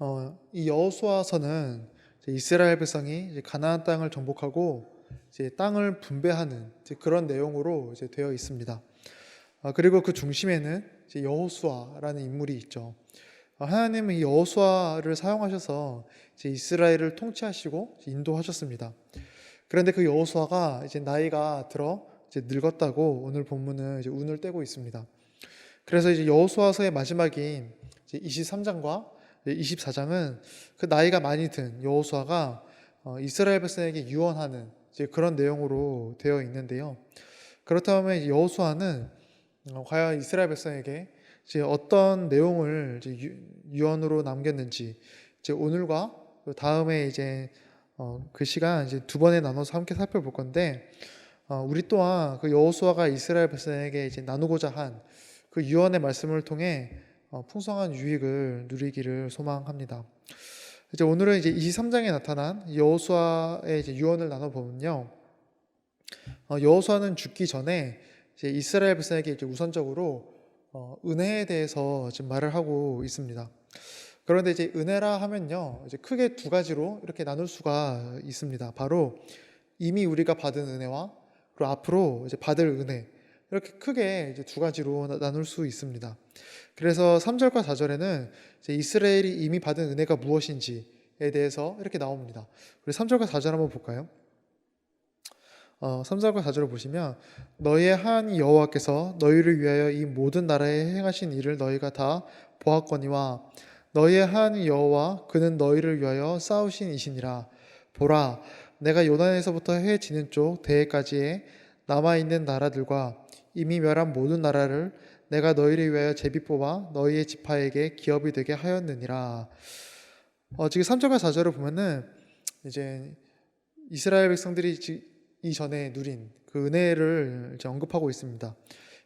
어, 이 여호수아서는 이스라엘 백성이 가나안 땅을 정복하고 이제 땅을 분배하는 이제 그런 내용으로 이제 되어 있습니다. 아, 그리고 그 중심에는 여호수아라는 인물이 있죠. 아, 하나님은 이 여호수아를 사용하셔서 이스라엘을 통치하시고 인도하셨습니다. 그런데 그 여호수아가 이제 나이가 들어 이제 늙었다고 오늘 본문은 이제 운을 떼고 있습니다. 그래서 이제 여호수아서의 마지막인 이제 23장과 24장은 그 나이가 많이 든 여호수아가 어, 이스라엘 백성에게 유언하는 그런 내용으로 되어 있는데요. 그렇다면 여호수아는 어, 과연 이스라엘 백성에게 어떤 내용을 유언으로 남겼는지 오늘과 그 다음에 이제 어, 그 시간 이제 두 번에 나눠서 함께 살펴볼 건데 어, 우리 또한 그 여호수아가 이스라엘 백성에게 이제 나누고자 한 그 유언의 말씀을 통해 어, 풍성한 유익을 누리기를 소망합니다. 이제 오늘은 이제 23장에 나타난 여호수아의 이제 유언을 나눠 보면요. 어, 여호수아는 죽기 전에 이제 이스라엘 백성에게 이제 우선적으로 어, 은혜에 대해서 지금 말을 하고 있습니다. 그런데 이제 은혜라 하면요, 이제 크게 두 가지로 이렇게 나눌 수가 있습니다. 바로 이미 우리가 받은 은혜와 그리고 앞으로 이제 받을 은혜 이렇게 크게 이제 두 가지로 나- 나눌 수 있습니다. 그래서 3절과 4절에는 이제 이스라엘이 이미 받은 은혜가 무엇인지에 대해서 이렇게 나옵니다. 우리 3절과 4절 한번 볼까요? 어, 3절과 4절을 보시면 너희의 한 여호와께서 너희를 위하여 이 모든 나라에 행하신 일을 너희가 다 보았거니와 너희의 한 여호와 그는 너희를 위하여 싸우신 이시니라 보라 내가 요단에서부터 해 지는 쪽 대해까지의 남아 있는 나라들과 이미 멸한 모든 나라를 내가 너희를 위하여 제비 뽑아 너희의 지파에게 기업이 되게 하였느니라. 어, 지금 3절과 4절을 보면은 이제 이스라엘 백성들이 지- 이전에 누린 그 은혜를 언급하고 있습니다.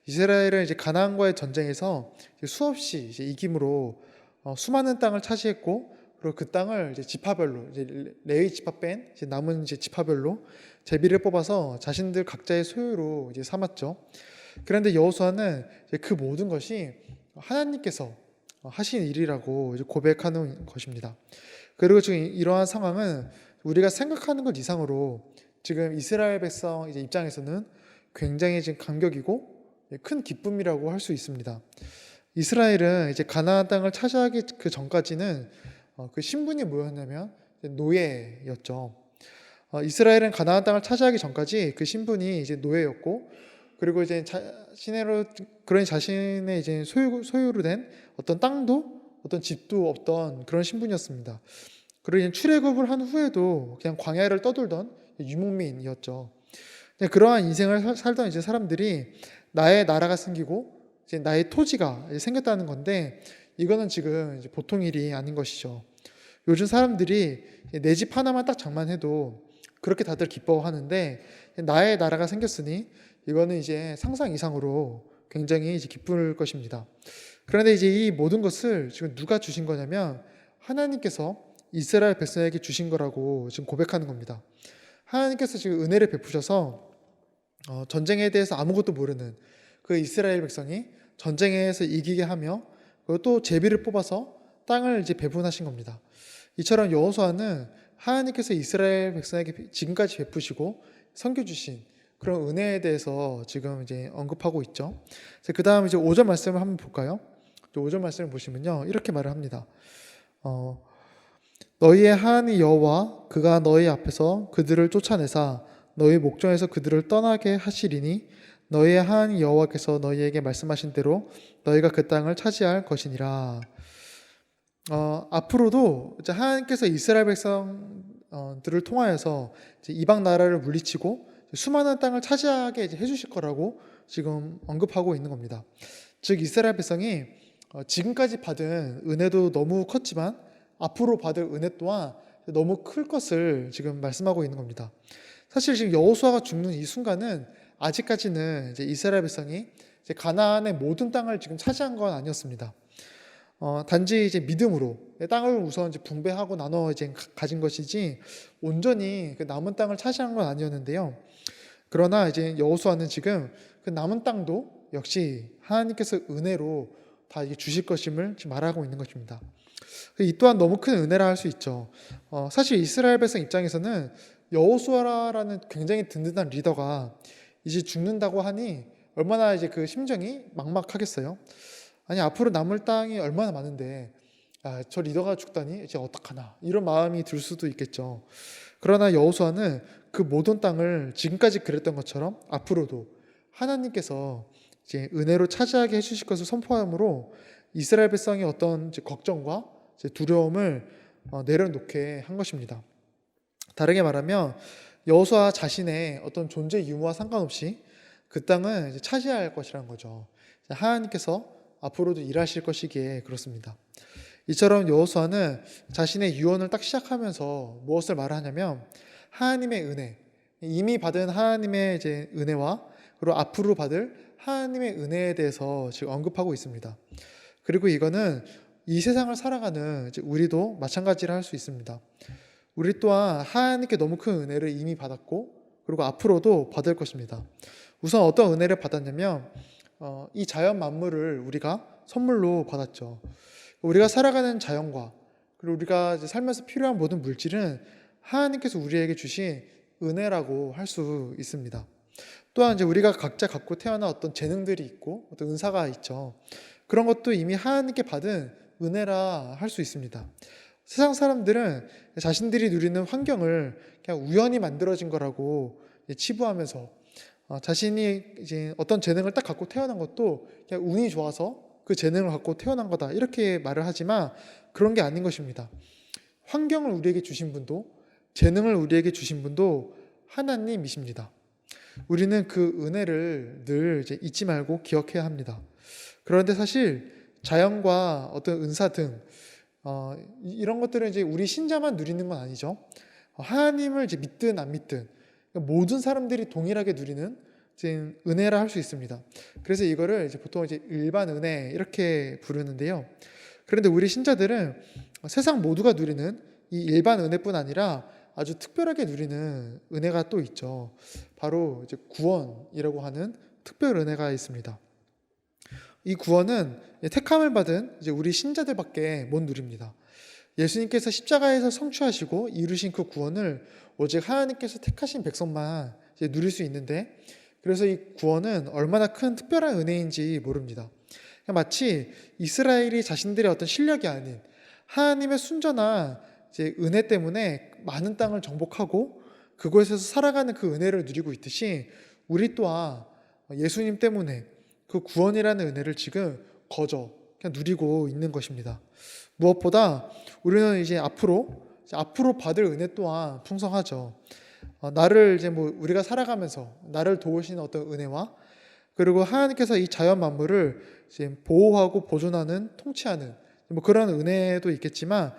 이스라엘은 이제 가나안과의 전쟁에서 수없이 이제 이김으로 어, 수많은 땅을 차지했고 그리고 그 땅을 이제 지파별로 이제 레- 레위 지파 뺀 이제 남은 이제 지파별로 제비를 뽑아서 자신들 각자의 소유로 이제 삼았죠. 그런데 여호수아는 그 모든 것이 하나님께서 하신 일이라고 이제 고백하는 것입니다. 그리고 지금 이러한 상황은 우리가 생각하는 것 이상으로 지금 이스라엘 백성 이제 입장에서는 굉장히 지금 감격이고 큰 기쁨이라고 할 수 있습니다. 이스라엘은 이제 가나안 땅을 차지하기 그 전까지는 어, 그 신분이 뭐였냐면 노예였죠. 어, 이스라엘은 가나안 땅을 차지하기 전까지 그 신분이 이제 노예였고 그리고 이제 자신으로 그런 자신의 이제 소유 소유로 된 어떤 땅도 어떤 집도 없던 그런 신분이었습니다. 그리고 이제 출애굽을 한 후에도 그냥 광야를 떠돌던 유목민이었죠. 그러한 인생을 살- 살던 이제 사람들이 나의 나라가 생기고 이제 나의 토지가 생겼다는 건데 이거는 지금 보통 일이 아닌 것이죠. 요즘 사람들이 내 집 하나만 딱 장만해도 그렇게 다들 기뻐하는데 나의 나라가 생겼으니 이거는 이제 상상 이상으로 굉장히 이제 기쁠 것입니다. 그런데 이제 이 모든 것을 지금 누가 주신 거냐면 하나님께서 이스라엘 백성에게 주신 거라고 지금 고백하는 겁니다. 하나님께서 지금 은혜를 베푸셔서 어, 전쟁에 대해서 아무것도 모르는 그 이스라엘 백성이 전쟁에서 이기게 하며 그리고 또 제비를 뽑아서 땅을 이제 배분하신 겁니다. 이처럼 여호수아는 하나님께서 이스라엘 백성에게 지금까지 베푸시고 섬겨 주신 그런 은혜에 대해서 지금 이제 언급하고 있죠. 그 다음 이제 5절 말씀을 한번 볼까요? 5절 말씀을 보시면요. 이렇게 말을 합니다. 어, 너희의 하나님 여호와 그가 너희 앞에서 그들을 쫓아내사 너희 목전에서 그들을 떠나게 하시리니 너희의 하나님 여호와께서 너희에게 말씀하신 대로 너희가 그 땅을 차지할 것이니라. 어, 앞으로도 하나님께서 이스라엘 백성들을 통하여서 이제 이방 나라를 물리치고 수많은 땅을 차지하게 해주실 거라고 지금 언급하고 있는 겁니다. 즉 이스라엘 백성이 어, 지금까지 받은 은혜도 너무 컸지만 앞으로 받을 은혜 또한 너무 클 것을 지금 말씀하고 있는 겁니다. 사실 지금 여호수아가 죽는 이 순간은 아직까지는 이제 이스라엘 백성이 이제 가나안의 모든 땅을 지금 차지한 건 아니었습니다. 어, 단지 이제 믿음으로 땅을 우선 이제 분배하고 나눠 이제 가- 가진 것이지 온전히 그 남은 땅을 차지한 건 아니었는데요. 그러나 이제 여호수아는 지금 그 남은 땅도 역시 하나님께서 은혜로 다 이게 주실 것임을 지금 말하고 있는 것입니다. 이 또한 너무 큰 은혜라 할 수 있죠. 어, 사실 이스라엘 백성 입장에서는 여호수아라는 굉장히 든든한 리더가 이제 죽는다고 하니 얼마나 이제 그 심정이 막막하겠어요. 아니 앞으로 남을 땅이 얼마나 많은데 아, 저 리더가 죽다니 이제 어떡하나 이런 마음이 들 수도 있겠죠. 그러나 여호수아는 그 모든 땅을 지금까지 그랬던 것처럼 앞으로도 하나님께서 이제 은혜로 차지하게 해주실 것을 선포함으로 이스라엘 백성의 어떤 걱정과 두려움을 어, 내려놓게 한 것입니다. 다르게 말하면 여호수아 자신의 어떤 존재 유무와 상관없이 그 땅은 차지할 것이라는 거죠. 하나님께서 앞으로도 일하실 것이기에 그렇습니다. 이처럼 여호수아는 자신의 유언을 딱 시작하면서 무엇을 말하냐면 하나님의 은혜, 이미 받은 하나님의 이제 은혜와 그리고 앞으로 받을 하나님의 은혜에 대해서 지금 언급하고 있습니다. 그리고 이거는 이 세상을 살아가는 우리도 마찬가지를 할 수 있습니다. 우리 또한 하나님께 너무 큰 은혜를 이미 받았고 그리고 앞으로도 받을 것입니다. 우선 어떤 은혜를 받았냐면 어, 이 자연 만물을 우리가 선물로 받았죠. 우리가 살아가는 자연과 그리고 우리가 살면서 필요한 모든 물질은 하나님께서 우리에게 주신 은혜라고 할 수 있습니다. 또한 이제 우리가 각자 갖고 태어난 어떤 재능들이 있고 어떤 은사가 있죠. 그런 것도 이미 하나님께 받은 은혜라 할 수 있습니다. 세상 사람들은 자신들이 누리는 환경을 그냥 우연히 만들어진 거라고 치부하면서 어, 자신이 이제 어떤 재능을 딱 갖고 태어난 것도 그냥 운이 좋아서 그 재능을 갖고 태어난 거다 이렇게 말을 하지만 그런 게 아닌 것입니다. 환경을 우리에게 주신 분도 재능을 우리에게 주신 분도 하나님이십니다. 우리는 그 은혜를 늘 잊지 말고 기억해야 합니다. 그런데 사실 자연과 어떤 은사 등 어, 이런 것들은 이제 우리 신자만 누리는 건 아니죠. 하나님을 이제 믿든 안 믿든 모든 사람들이 동일하게 누리는 이제 은혜라 할 수 있습니다. 그래서 이거를 이제 보통 이제 일반 은혜 이렇게 부르는데요. 그런데 우리 신자들은 세상 모두가 누리는 이 일반 은혜뿐 아니라 아주 특별하게 누리는 은혜가 또 있죠. 바로 이제 구원이라고 하는 특별 은혜가 있습니다. 이 구원은 택함을 받은 이제 우리 신자들밖에 못 누립니다. 예수님께서 십자가에서 성취하시고 이루신 그 구원을 오직 하나님께서 택하신 백성만 누릴 수 있는데 그래서 이 구원은 얼마나 큰 특별한 은혜인지 모릅니다. 마치 이스라엘이 자신들의 어떤 실력이 아닌 하나님의 순전한 은혜 때문에 많은 땅을 정복하고 그곳에서 살아가는 그 은혜를 누리고 있듯이 우리 또한 예수님 때문에 그 구원이라는 은혜를 지금 거저 그냥 누리고 있는 것입니다. 무엇보다 우리는 이제 앞으로 이제 앞으로 받을 은혜 또한 풍성하죠. 어, 나를 이제 뭐 우리가 살아가면서 나를 도우시는 어떤 은혜와 그리고 하나님께서 이 자연 만물을 이제 보호하고 보존하는 통치하는 뭐 그런 은혜도 있겠지만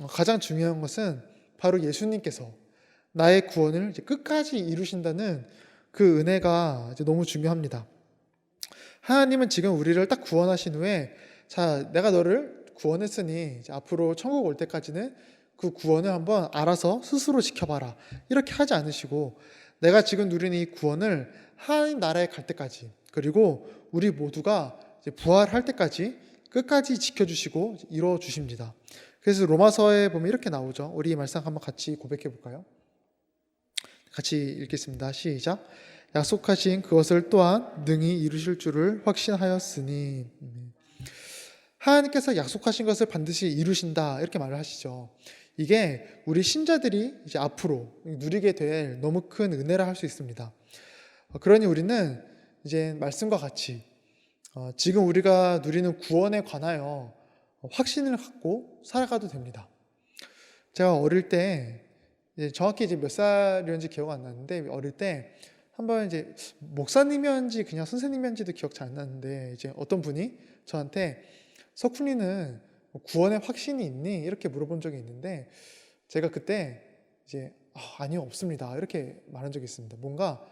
어, 가장 중요한 것은 바로 예수님께서 나의 구원을 끝까지 이루신다는 그 은혜가 너무 중요합니다. 하나님은 지금 우리를 딱 구원하신 후에 자 내가 너를 구원했으니 앞으로 천국 올 때까지는 그 구원을 한번 알아서 스스로 지켜봐라 이렇게 하지 않으시고 내가 지금 누리는 이 구원을 하나님 나라에 갈 때까지 그리고 우리 모두가 부활할 때까지 끝까지 지켜주시고 이루어 주십니다. 그래서 로마서에 보면 이렇게 나오죠. 우리 이 말씀 한번 같이 고백해 볼까요? 같이 읽겠습니다. 시작. 약속하신 그것을 또한 능히 이루실 줄을 확신하였으니 하나님께서 약속하신 것을 반드시 이루신다 이렇게 말을 하시죠. 이게 우리 신자들이 이제 앞으로 누리게 될 너무 큰 은혜라 할 수 있습니다. 그러니 우리는 이제 말씀과 같이 어, 지금 우리가 누리는 구원에 관하여 확신을 갖고 살아가도 됩니다. 제가 어릴 때 정확히 이제 몇 살이었는지 기억 안 나는데 어릴 때 한번 이제 목사님이었는지 그냥 선생님이었는지도 기억 잘 안 나는데 이제 어떤 분이 저한테 석훈이는 구원의 확신이 있니? 이렇게 물어본 적이 있는데 제가 그때 이제 아, 니요 없습니다 이렇게 말한 적이 있습니다. 뭔가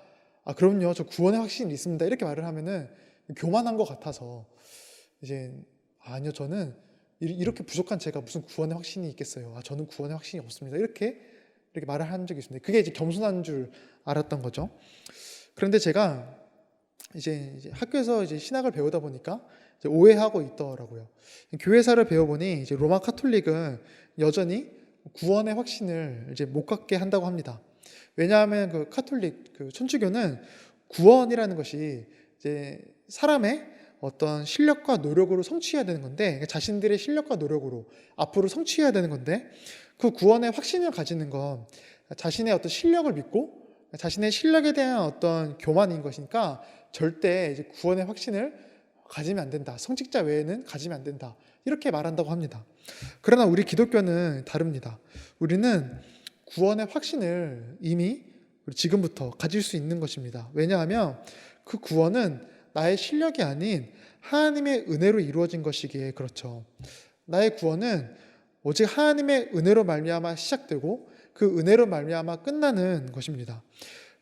아 그럼요 저 구원의 확신이 있습니다 이렇게 말을 하면은 교만한 것 같아서 이제 아니요 저는 이렇게 부족한 제가 무슨 구원의 확신이 있겠어요. 아, 저는 구원의 확신이 없습니다. 이렇게 이렇게 말을 한 적이 있습니다. 그게 이제 겸손한 줄 알았던 거죠. 그런데 제가 이제, 학교에서 이제 신학을 배우다 보니까 오해하고 있더라고요. 교회사를 배워보니 이제 로마 카톨릭은 여전히 구원의 확신을 이제 못 갖게 한다고 합니다. 왜냐하면 그 카톨릭 그 천주교는 구원이라는 것이 이제 사람의 어떤 실력과 노력으로 성취해야 되는 건데 그러니까 자신들의 실력과 노력으로 앞으로 성취해야 되는 건데 그 구원의 확신을 가지는 건 자신의 어떤 실력을 믿고 자신의 실력에 대한 어떤 교만인 것이니까 절대 이제 구원의 확신을 가지면 안 된다. 성직자 외에는 가지면 안 된다. 이렇게 말한다고 합니다. 그러나 우리 기독교는 다릅니다. 우리는 구원의 확신을 이미 지금부터 가질 수 있는 것입니다. 왜냐하면 그 구원은 나의 실력이 아닌 하나님의 은혜로 이루어진 것이기에 그렇죠. 나의 구원은 오직 하나님의 은혜로 말미암아 시작되고 그 은혜로 말미암아 끝나는 것입니다.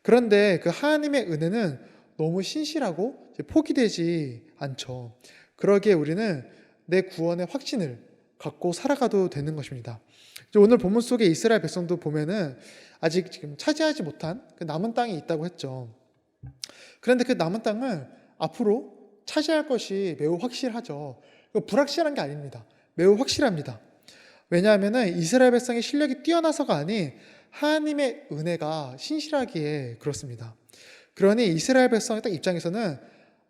그런데 그 하나님의 은혜는 너무 신실하고 포기되지 않죠. 그러기에 우리는 내 구원의 확신을 갖고 살아가도 되는 것입니다. 오늘 본문 속에 이스라엘 백성도 보면은 아직 지금 차지하지 못한 그 남은 땅이 있다고 했죠. 그런데 그 남은 땅을 앞으로 차지할 것이 매우 확실하죠. 불확실한 게 아닙니다. 매우 확실합니다. 왜냐하면 이스라엘 백성의 실력이 뛰어나서가 아닌 하나님의 은혜가 신실하기에 그렇습니다. 그러니 이스라엘 백성의 딱 입장에서는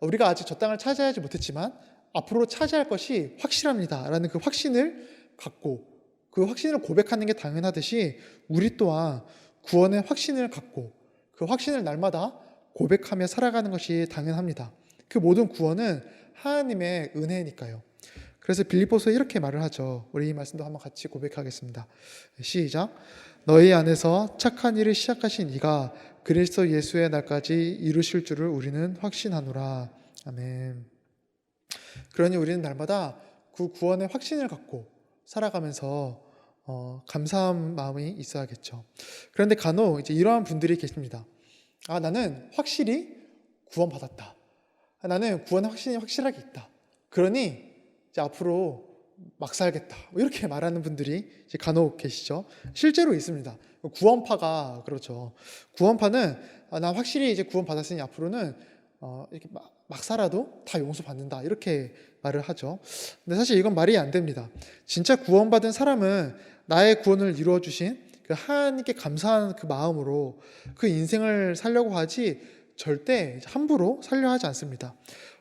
우리가 아직 저 땅을 차지하지 못했지만 앞으로 차지할 것이 확실합니다 라는 그 확신을 갖고 그 확신을 고백하는 게 당연하듯이 우리 또한 구원의 확신을 갖고 그 확신을 날마다 고백하며 살아가는 것이 당연합니다. 그 모든 구원은 하나님의 은혜니까요. 그래서 빌립보서 이렇게 말을 하죠. 우리 이 말씀도 한번 같이 고백하겠습니다. 시작. 너희 안에서 착한 일을 시작하신 이가 그리스도 예수의 날까지 이루실 줄을 우리는 확신하노라. 아멘. 그러니 우리는 날마다 그 구원의 확신을 갖고 살아가면서 어, 감사한 마음이 있어야겠죠. 그런데 간혹 이제 이러한 분들이 계십니다. 아, 나는 확실히 구원받았다. 아, 나는 구원의 확신이 확실하게 있다. 그러니 이제 앞으로 막 살겠다. 뭐 이렇게 말하는 분들이 이제 간혹 계시죠. 실제로 있습니다. 구원파가 그렇죠. 구원파는 아, 나 확실히 이제 구원 받았으니 앞으로는 어, 이렇게 막, 막 살아도 다 용서 받는다. 이렇게 말을 하죠. 근데 사실 이건 말이 안 됩니다. 진짜 구원받은 사람은 나의 구원을 이루어 주신 그 하나님께 감사하는 그 마음으로 그 인생을 살려고 하지 절대 함부로 살려 하지 않습니다.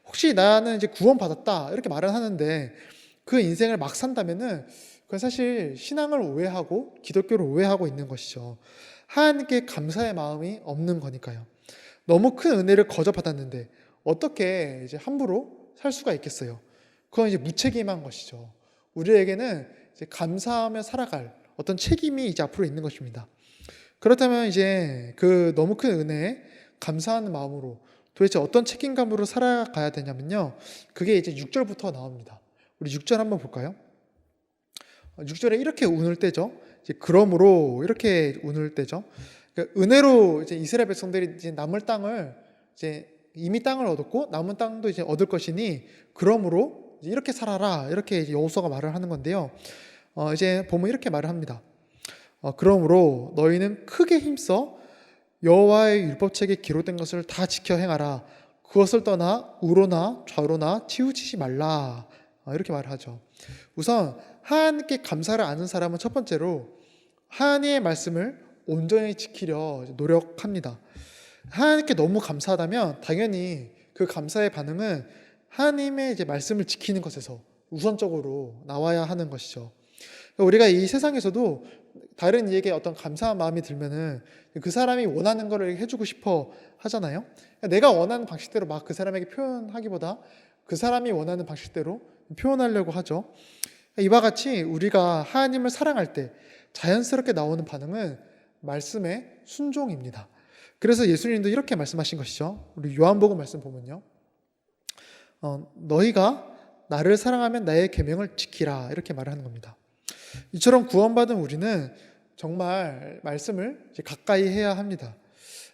혹시 나는 이제 구원받았다 이렇게 말을 하는데 그 인생을 막 산다면은 그건 사실 신앙을 오해하고 기독교를 오해하고 있는 것이죠. 하나님께 감사의 마음이 없는 거니까요. 너무 큰 은혜를 거저 받았는데 어떻게 이제 함부로 살 수가 있겠어요? 그건 이제 무책임한 것이죠. 우리에게는 이제 감사하며 살아갈 어떤 책임이 이제 앞으로 있는 것입니다. 그렇다면 이제 그 너무 큰 은혜에 감사하는 마음으로 도대체 어떤 책임감으로 살아가야 되냐면요. 그게 이제 6절부터 나옵니다. 우리 6절 한번 볼까요? 6절에 이렇게 운을 떼죠. 이제 그러므로 이렇게 운을 떼죠. 그러니까 은혜로 이제 이스라엘 백성들이 이제 남을 땅을 이제 이미 땅을 얻었고 남은 땅도 이제 얻을 것이니 그러므로 이렇게 살아라 이렇게 이제 여호수아가 말을 하는 건데요. 어, 이제 보면 이렇게 말을 합니다. 어, 그러므로 너희는 크게 힘써 여호와의 율법책에 기록된 것을 다 지켜 행하라. 그것을 떠나 우로나 좌로나 치우치지 말라. 어, 이렇게 말하죠. 우선 하나님께 감사를 아는 사람은 첫 번째로 하나님의 말씀을 온전히 지키려 노력합니다. 하나님께 너무 감사하다면 당연히 그 감사의 반응은 하나님의 이제 말씀을 지키는 것에서 우선적으로 나와야 하는 것이죠. 우리가 이 세상에서도 다른 이에게 어떤 감사한 마음이 들면은 그 사람이 원하는 거를 해주고 싶어 하잖아요. 내가 원하는 방식대로 막 그 사람에게 표현하기보다 그 사람이 원하는 방식대로 표현하려고 하죠. 이와 같이 우리가 하나님을 사랑할 때 자연스럽게 나오는 반응은 말씀의 순종입니다. 그래서 예수님도 이렇게 말씀하신 것이죠. 우리 요한복음 말씀 보면요. 어, 너희가 나를 사랑하면 나의 계명을 지키라 이렇게 말을 하는 겁니다. 이처럼 구원받은 우리는 정말 말씀을 가까이 해야 합니다.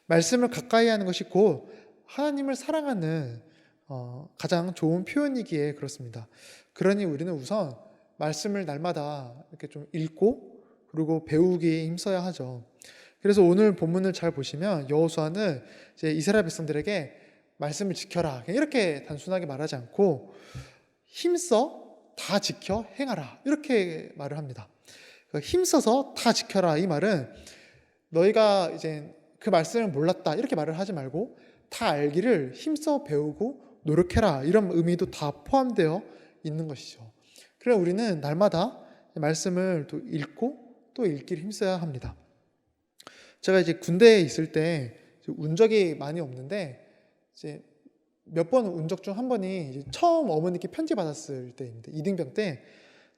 말씀을 가까이 하는 것이 곧 하나님을 사랑하는 어, 가장 좋은 표현이기에 그렇습니다. 그러니 우리는 우선 말씀을 날마다 이렇게 좀 읽고 그리고 배우기에 힘써야 하죠. 그래서 오늘 본문을 잘 보시면 여호수아는 이제 이스라엘 백성들에게 말씀을 지켜라 이렇게 단순하게 말하지 않고 힘써 다 지켜 행하라 이렇게 말을 합니다. 그 힘써서 다 지켜라 이 말은 너희가 이제 그 말씀을 몰랐다 이렇게 말을 하지 말고 다 알기를 힘써 배우고 노력해라 이런 의미도 다 포함되어 있는 것이죠. 그래 우리는 날마다 말씀을 또 읽고 또 읽기를 힘써야 합니다. 제가 이제 군대에 있을 때 운 적이 많이 없는데 이제 몇 번 운 적 중 한 번이 처음 어머니께 편지 받았을 때입니다. 이등병 때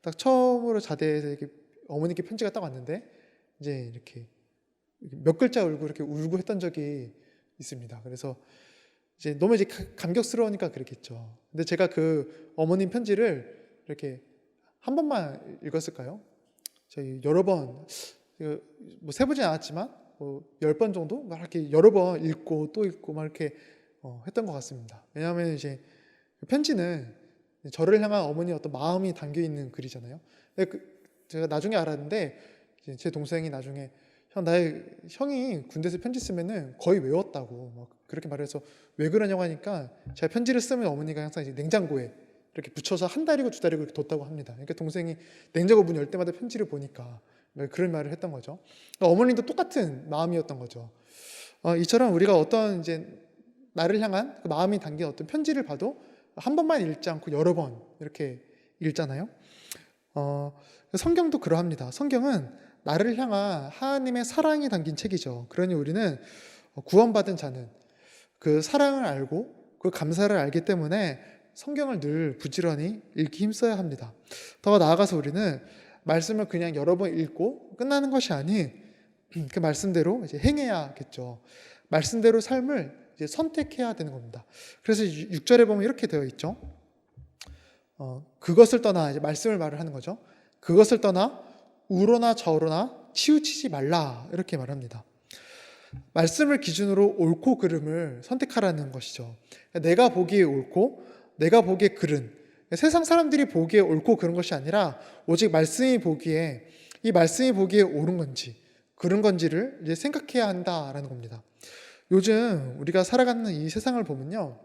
딱 처음으로 자대에서 이렇게 어머니께 편지가 딱 왔는데 이제 이렇게 몇 글자 울고 이렇게 울고 했던 적이 있습니다. 그래서 이제 너무 이제 가- 감격스러우니까 그랬겠죠. 근데 제가 그 어머님 편지를 이렇게 한 번만 읽었을까요? 저희 여러 번, 뭐 세보진 않았지만 뭐 열 번 정도 막 이렇게 여러 번 읽고 또 읽고 막 이렇게 어, 했던 것 같습니다. 왜냐하면 이제 그 편지는 저를 향한 어머니의 어떤 마음이 담겨 있는 글이잖아요. 그 제가 나중에 알았는데 제 동생이 나중에 형 나의 형이 군대에서 편지 쓰면은 거의 외웠다고 막 그렇게 말해서 왜 그러냐고 하니까 제가 편지를 쓰면 어머니가 항상 이제 냉장고에 이렇게 붙여서 한 달이고 두 달이고 이렇게 뒀다고 합니다. 그러니까 동생이 냉장고 문 열 때마다 편지를 보니까 그런 말을 했던 거죠. 그러니까 어머님도 똑같은 마음이었던 거죠. 어, 이처럼 우리가 어떤 이제 나를 향한 그 마음이 담긴 어떤 편지를 봐도 한 번만 읽지 않고 여러 번 이렇게 읽잖아요. 어, 성경도 그러합니다. 성경은 나를 향한 하나님의 사랑이 담긴 책이죠. 그러니 우리는 구원받은 자는 그 사랑을 알고 그 감사를 알기 때문에 성경을 늘 부지런히 읽기 힘써야 합니다. 더 나아가서 우리는 말씀을 그냥 여러 번 읽고 끝나는 것이 아닌 그 말씀대로 이제 행해야겠죠. 말씀대로 삶을 이제 선택해야 되는 겁니다. 그래서 6절에 보면 이렇게 되어 있죠. 어, 그것을 떠나 이제 말씀을 말을 하는 거죠. 그것을 떠나 우로나 좌우로나 치우치지 말라 이렇게 말합니다. 말씀을 기준으로 옳고 그름을 선택하라는 것이죠. 내가 보기에 옳고 내가 보기에 그른 세상 사람들이 보기에 옳고 그런 것이 아니라 오직 말씀이 보기에 이 말씀이 보기에 옳은 건지 그런 건지를 이제 생각해야 한다라는 겁니다. 요즘 우리가 살아가는 이 세상을 보면요.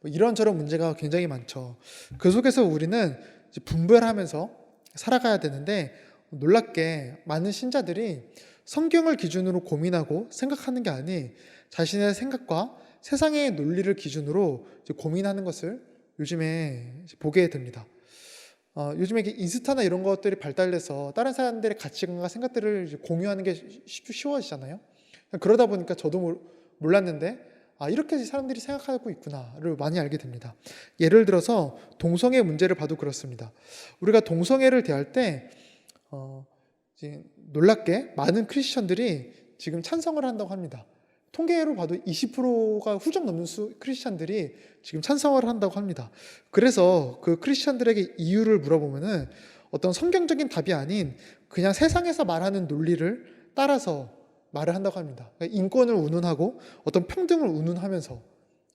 뭐 이런저런 문제가 굉장히 많죠. 그 속에서 우리는 분별하면서 살아가야 되는데 놀랍게 많은 신자들이 성경을 기준으로 고민하고 생각하는 게 아닌 자신의 생각과 세상의 논리를 기준으로 고민하는 것을 요즘에 보게 됩니다. 어, 요즘에 인스타나 이런 것들이 발달돼서 다른 사람들의 가치관과 생각들을 공유하는 게 쉽, 쉬워지잖아요. 그러다 보니까 저도 몰랐는데 아 이렇게 사람들이 생각하고 있구나를 많이 알게 됩니다. 예를 들어서 동성애 문제를 봐도 그렇습니다. 우리가 동성애를 대할 때 어, 놀랍게 많은 크리스천들이 지금 찬성을 한다고 합니다. 통계로 봐도 20%가 훌쩍 넘는 수 크리스천들이 지금 찬성을 한다고 합니다. 그래서 그 크리스천들에게 이유를 물어보면은 어떤 성경적인 답이 아닌 그냥 세상에서 말하는 논리를 따라서 말을 한다고 합니다. 그러니까 인권을 운운하고 어떤 평등을 운운하면서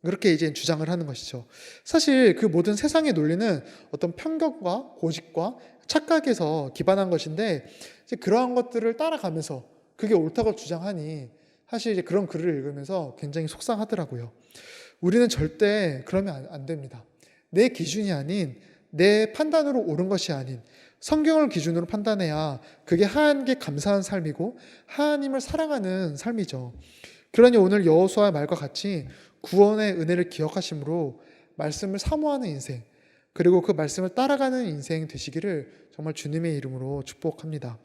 그렇게 이제 주장을 하는 것이죠. 사실 그 모든 세상의 논리는 어떤 편견과 고집과 착각에서 기반한 것인데 그러한 것들을 따라가면서 그게 옳다고 주장하니 사실 이제 그런 글을 읽으면서 굉장히 속상하더라고요. 우리는 절대 그러면 안, 안 됩니다. 내 기준이 아닌 내 판단으로 옳은 것이 아닌 성경을 기준으로 판단해야 그게 하나님께 감사한 삶이고 하나님을 사랑하는 삶이죠. 그러니 오늘 여호수아의 말과 같이 구원의 은혜를 기억하심으로 말씀을 사모하는 인생 그리고 그 말씀을 따라가는 인생 되시기를 정말 주님의 이름으로 축복합니다.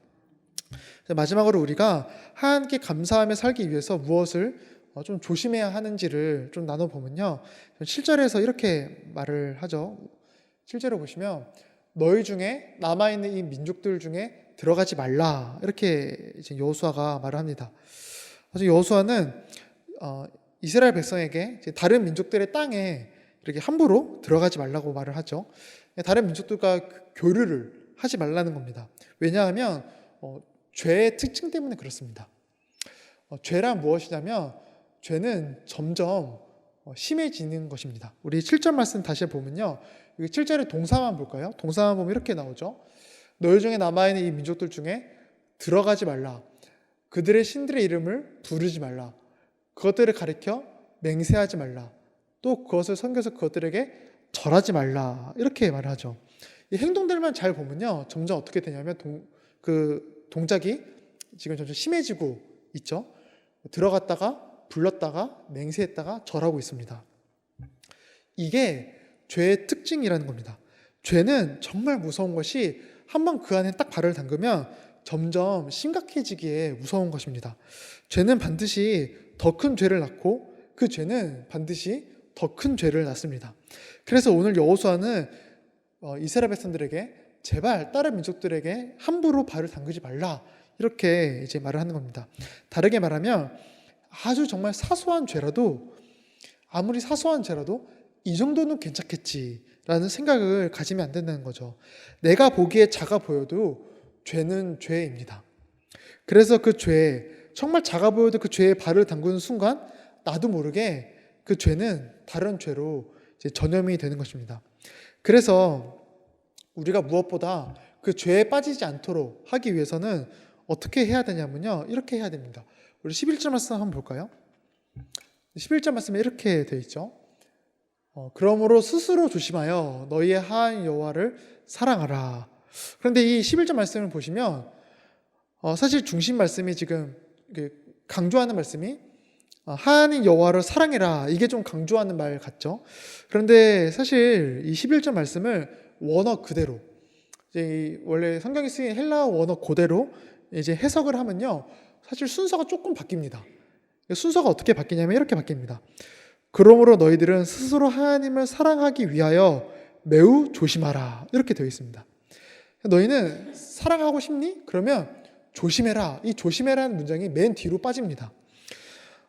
마지막으로 우리가 하나님께 감사하며 살기 위해서 무엇을 어, 좀 조심해야 하는지를 좀 나눠보면요. 7절에서 이렇게 말을 하죠. 7절을 보시면 너희 중에 남아있는 이 민족들 중에 들어가지 말라. 이렇게 이제 여호수아가 말을 합니다. 그래서 여호수아는 어, 이스라엘 백성에게 다른 민족들의 땅에 이렇게 함부로 들어가지 말라고 말을 하죠. 다른 민족들과 교류를 하지 말라는 겁니다. 왜냐하면 어, 죄의 특징 때문에 그렇습니다. 어, 죄란 무엇이냐면 죄는 점점 어, 심해지는 것입니다. 우리 7절 말씀 다시 보면요. 여기 7절의 동사만 볼까요? 동사만 보면 이렇게 나오죠. 너희 중에 남아있는 이 민족들 중에 들어가지 말라. 그들의 신들의 이름을 부르지 말라. 그것들을 가리켜 맹세하지 말라. 또 그것을 섬겨서 그것들에게 절하지 말라 이렇게 말을 하죠. 이 행동들만 잘 보면요, 점점 어떻게 되냐면 동, 그 동작이 지금 점점 심해지고 있죠. 들어갔다가 불렀다가 맹세했다가 절하고 있습니다. 이게 죄의 특징이라는 겁니다. 죄는 정말 무서운 것이 한 번 그 안에 딱 발을 담그면 점점 심각해지기에 무서운 것입니다. 죄는 반드시 더 큰 죄를 낳고 그 죄는 반드시 더 큰 죄를 낳습니다. 그래서 오늘 여호수아는 어, 이스라엘 백성들에게 제발 다른 민족들에게 함부로 발을 담그지 말라 이렇게 이제 말을 하는 겁니다. 다르게 말하면 아주 정말 사소한 죄라도 아무리 사소한 죄라도 이 정도는 괜찮겠지라는 생각을 가지면 안 된다는 거죠. 내가 보기에 작아 보여도 죄는 죄입니다. 그래서 그 죄, 정말 작아 보여도 그 죄에 발을 담그는 순간 나도 모르게 그 죄는 다른 죄로 전염이 되는 것입니다. 그래서 우리가 무엇보다 그 죄에 빠지지 않도록 하기 위해서는 어떻게 해야 되냐면요. 이렇게 해야 됩니다. 우리 11절 말씀 한번 볼까요? 11절 말씀에 이렇게 되어 있죠. 어, 그러므로 스스로 조심하여 너희의 하나님 여호와를 사랑하라. 그런데 이 11절 말씀을 보시면 어, 사실 중심 말씀이 지금 강조하는 말씀이 어, 하나님 여호와를 사랑해라 이게 좀 강조하는 말 같죠. 그런데 사실 이 11절 말씀을 원어 그대로 원래 성경에 쓰인 헬라어 원어 그대로 이제 해석을 하면요 사실 순서가 조금 바뀝니다. 순서가 어떻게 바뀌냐면 이렇게 바뀝니다. 그러므로 너희들은 스스로 하나님을 사랑하기 위하여 매우 조심하라 이렇게 되어 있습니다. 너희는 사랑하고 싶니? 그러면 조심해라. 이 조심해라는 문장이 맨 뒤로 빠집니다.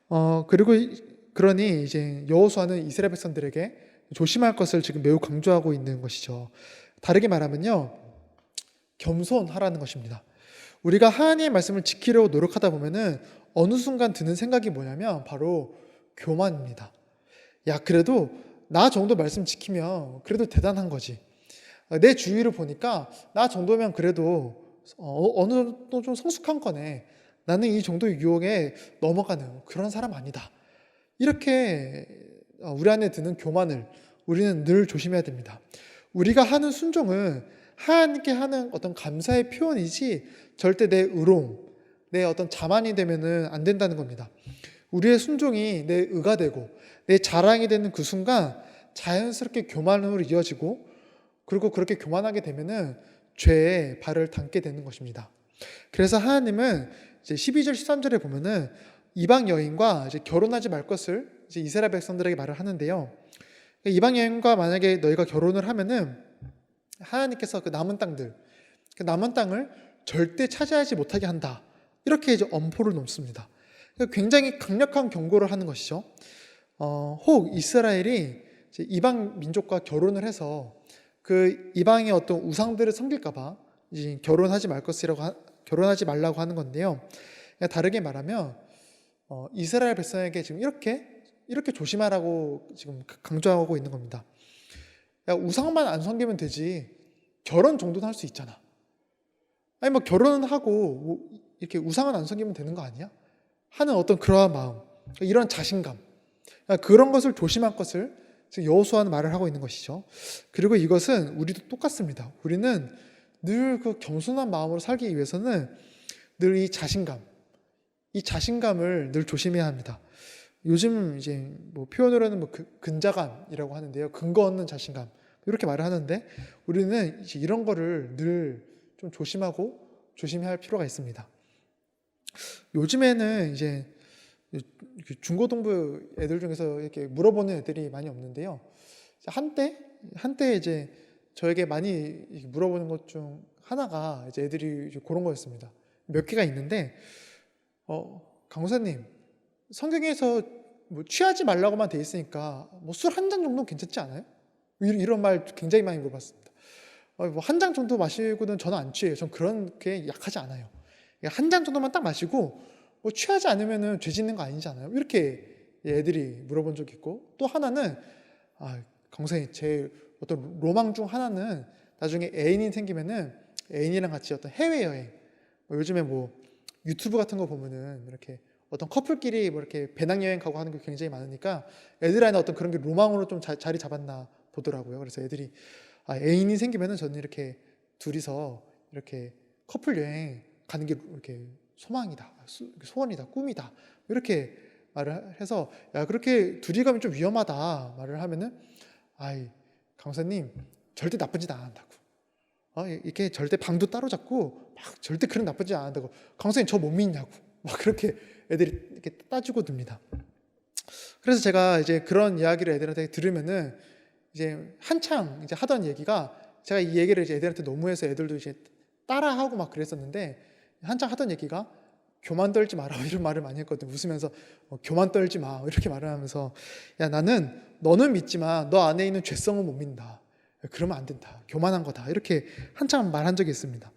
어, 그리고 이- 그러니 이제 여호수아는 이스라엘 백성들에게 조심할 것을 지금 매우 강조하고 있는 것이죠. 다르게 말하면요. 겸손하라는 것입니다. 우리가 하나님의 말씀을 지키려고 노력하다 보면은 어느 순간 드는 생각이 뭐냐면 바로 교만입니다. 야, 그래도 나 정도 말씀 지키면 그래도 대단한 거지. 내 주위를 보니까 나 정도면 그래도 어, 어느 정도 좀 성숙한 거네. 나는 이 정도 유혹에 넘어가는 그런 사람 아니다. 이렇게 어, 우리 안에 드는 교만을 우리는 늘 조심해야 됩니다. 우리가 하는 순종은 하나님께 하는 어떤 감사의 표현이지 절대 내 의로움, 내 어떤 자만이 되면은 안 된다는 겁니다. 우리의 순종이 내 의가 되고 내 자랑이 되는 그 순간 자연스럽게 교만으로 이어지고 그리고 그렇게 교만하게 되면은 죄에 발을 담게 되는 것입니다. 그래서 하나님은 이제 12절 13절에 보면은 이방 여인과 이제 결혼하지 말 것을 이제 이스라엘 백성들에게 말을 하는데요. 이방 여인과 만약에 너희가 결혼을 하면은 하나님께서 그 남은 땅들, 그 남은 땅을 절대 차지하지 못하게 한다. 이렇게 이제 엄포를 놓습니다. 굉장히 강력한 경고를 하는 것이죠. 어, 혹 이스라엘이 이방 민족과 결혼을 해서 그 이방의 어떤 우상들을 섬길까봐 결혼하지 말 것이라고 하- 결혼하지 말라고 하는 건데요. 다르게 말하면 어, 이스라엘 백성에게 지금 이렇게 이렇게 조심하라고 지금 강조하고 있는 겁니다. 야 우상만 안 섬기면 되지 결혼 정도는 할 수 있잖아. 아니 뭐 결혼은 하고 뭐 이렇게 우상은 안 섬기면 되는 거 아니야? 하는 어떤 그러한 마음, 이런 자신감, 그런 것을 조심할 것을 여호수아는 말을 하고 있는 것이죠. 그리고 이것은 우리도 똑같습니다. 우리는 늘 그 겸손한 마음으로 살기 위해서는 늘 이 자신감, 이 자신감을 늘 조심해야 합니다. 요즘 이제 뭐 표현으로는 뭐 그- 근자감이라고 하는데요. 근거 없는 자신감 이렇게 말을 하는데 우리는 이런 거를 늘 좀 조심하고 조심해야 할 필요가 있습니다. 요즘에는 이제 이렇게 중고등부 애들 중에서 이렇게 물어보는 애들이 많이 없는데요. 한때 한때 이제 저에게 많이 물어보는 것 중 하나가 이제 애들이 이제 그런 거였습니다. 몇 개가 있는데 어, 강사님 성경에서 뭐 취하지 말라고만 돼 있으니까 뭐 술 한 잔 정도 괜찮지 않아요? 이런 말 굉장히 많이 물어봤습니다. 어, 뭐한 잔 정도 마시고는 저는 안 취해요. 전 그런 게 약하지 않아요. 한 잔 정도만 딱 마시고 뭐 취하지 않으면은 죄 짓는 거 아니잖아요. 이렇게 애들이 물어본 적이 있고 또 하나는 아, 강사님 제 어떤 로망 중 하나는 나중에 애인이 생기면은 애인이랑 같이 어떤 해외 여행 뭐 요즘에 뭐 유튜브 같은 거 보면은 이렇게 어떤 커플끼리 뭐 이렇게 배낭여행 가고 하는 게 굉장히 많으니까 애들 안에 어떤 그런 게 로망으로 좀 자, 자리 잡았나 보더라고요. 그래서 애들이 아, 애인이 생기면은 저는 이렇게 둘이서 이렇게 커플 여행 가는 게 이렇게 소망이다, 수- 소원이다, 꿈이다 이렇게 말을 해서 야 그렇게 둘이 가면 좀 위험하다 말을 하면은 아이 강사님 절대 나쁜 짓 안 한다고. 어, 이렇게 절대 방도 따로 잡고 막 절대 그런 나쁜 짓 안 한다고. 강사님 저 못 믿냐고. 막 그렇게 애들이 이렇게 따지고 듭니다. 그래서 제가 이제 그런 이야기를 애들한테 들으면은 이제 한창 이제 하던 얘기가 제가 이 얘기를 이제 애들한테 너무 해서 애들도 이제 따라하고 막 그랬었는데 한창 하던 얘기가 교만 떨지 마라 이런 말을 많이 했거든. 웃으면서 어, 교만 떨지 마 이렇게 말을 하면서 야 나는 너는 믿지만 너 안에 있는 죄성은 못 믿는다. 그러면 안 된다. 교만한 거다. 이렇게 한창 말한 적이 있습니다.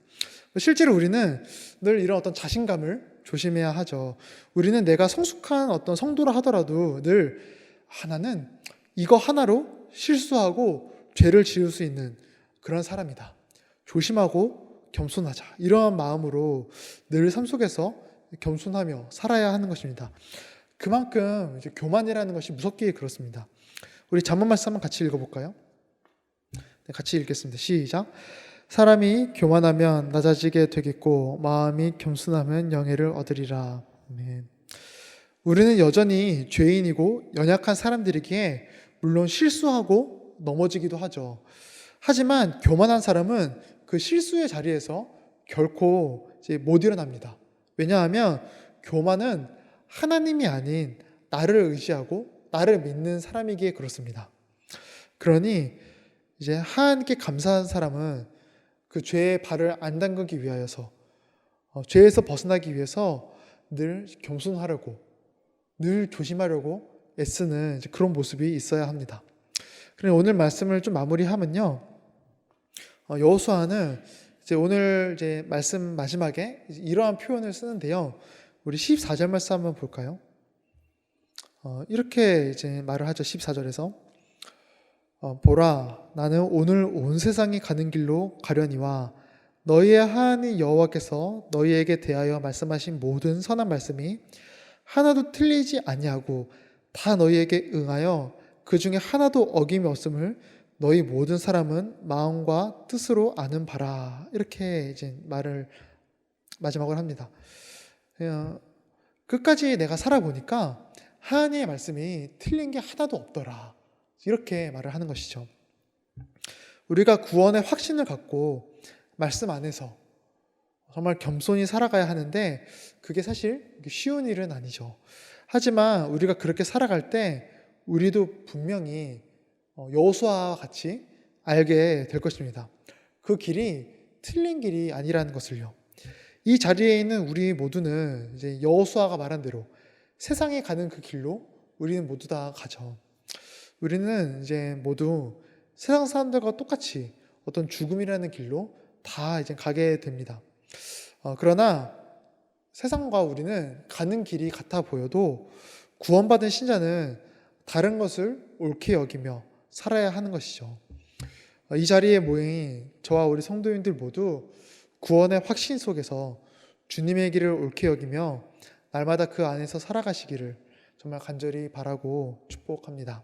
실제로 우리는 늘 이런 어떤 자신감을 조심해야 하죠. 우리는 내가 성숙한 어떤 성도라 하더라도 늘 아, 나는 이거 하나로 실수하고 죄를 지을 수 있는 그런 사람이다. 조심하고 겸손하자 이러한 마음으로 늘 삶 속에서 겸손하며 살아야 하는 것입니다. 그만큼 이제 교만이라는 것이 무섭게 그렇습니다. 우리 잠언 말씀 한번 같이 읽어볼까요? 네, 같이 읽겠습니다. 시작. 사람이 교만하면 낮아지게 되겠고 마음이 겸손하면 영예를 얻으리라. 아멘. 우리는 여전히 죄인이고 연약한 사람들이기에 물론 실수하고 넘어지기도 하죠. 하지만 교만한 사람은 그 실수의 자리에서 결코 못 일어납니다. 왜냐하면 교만은 하나님이 아닌 나를 의지하고 나를 믿는 사람이기에 그렇습니다. 그러니 이제 하나님께 감사한 사람은 그 죄의 발을 안 담그기 위하여서 어, 죄에서 벗어나기 위해서 늘 겸손하려고 늘 조심하려고 애쓰는 그런 모습이 있어야 합니다. 그래 오늘 말씀을 좀 마무리하면요. 어, 여호수아는 이제 오늘 이제 말씀 마지막에 이러한 표현을 쓰는데요. 우리 14절 말씀 한번 볼까요? 어, 이렇게 이제 말을 하죠. 14절에서 어, 보라 나는 오늘 온 세상이 가는 길로 가려니와 너희의 하나님 여호와께서 너희에게 대하여 말씀하신 모든 선한 말씀이 하나도 틀리지 아니하고 다 너희에게 응하여 그 중에 하나도 어김이 없음을 너희 모든 사람은 마음과 뜻으로 아는 바라 이렇게 이제 말을 마지막으로 합니다. 그냥 끝까지 내가 살아보니까 하나님의 말씀이 틀린 게 하나도 없더라 이렇게 말을 하는 것이죠. 우리가 구원의 확신을 갖고 말씀 안에서 정말 겸손히 살아가야 하는데 그게 사실 쉬운 일은 아니죠. 하지만 우리가 그렇게 살아갈 때 우리도 분명히 어, 여호수아와 같이 알게 될 것입니다. 그 길이 틀린 길이 아니라는 것을요. 이 자리에 있는 우리 모두는 이제 여호수아가 말한 대로 세상에 가는 그 길로 우리는 모두 다 가죠. 우리는 이제 모두 세상 사람들과 똑같이 어떤 죽음이라는 길로 다 이제 가게 됩니다. 어, 그러나 세상과 우리는 가는 길이 같아 보여도 구원받은 신자는 다른 것을 옳게 여기며 살아야 하는 것이죠. 어, 이 자리에 모인 저와 우리 성도인들 모두 구원의 확신 속에서 주님의 길을 옳게 여기며 날마다 그 안에서 살아가시기를 정말 간절히 바라고 축복합니다.